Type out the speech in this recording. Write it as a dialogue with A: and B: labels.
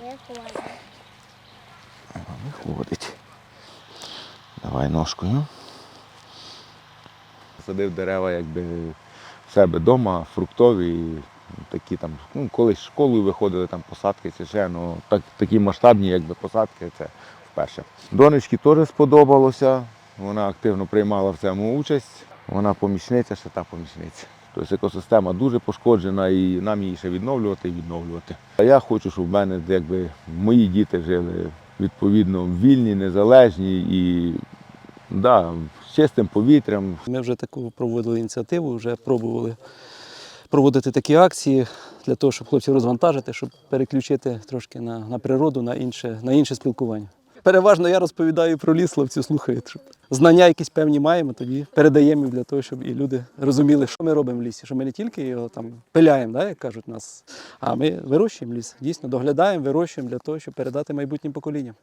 A: Виходить.
B: Виходить. Давай ножкою. Садив дерева якби в себе вдома, фруктові, такі там, ну, колись школою виходили там посадки, це ще, ну, так, такі масштабні якби, посадки це вперше. Донечці теж сподобалося, вона активно приймала в цьому участь, вона помічниця, ще та помічниця. Тобто екосистема дуже пошкоджена і нам її ще відновлювати і відновлювати. А я хочу, щоб в мене якби, мої діти жили відповідно вільні, незалежні і да, з чистим повітрям,
C: Ми вже таку проводили ініціативу, вже пробували проводити такі акції для того, щоб хлопців розвантажити, щоб переключити трошки на, на природу, на інше, на інше спілкування. Переважно я розповідаю про ліс, хлопці слухають. Знання якісь певні маємо, тоді передаємо для того, щоб і люди розуміли, що ми робимо в лісі, що ми не тільки його там пиляємо, да, як кажуть нас, а ми вирощуємо ліс. Дійсно доглядаємо, вирощуємо для того, щоб передати майбутнім поколінням.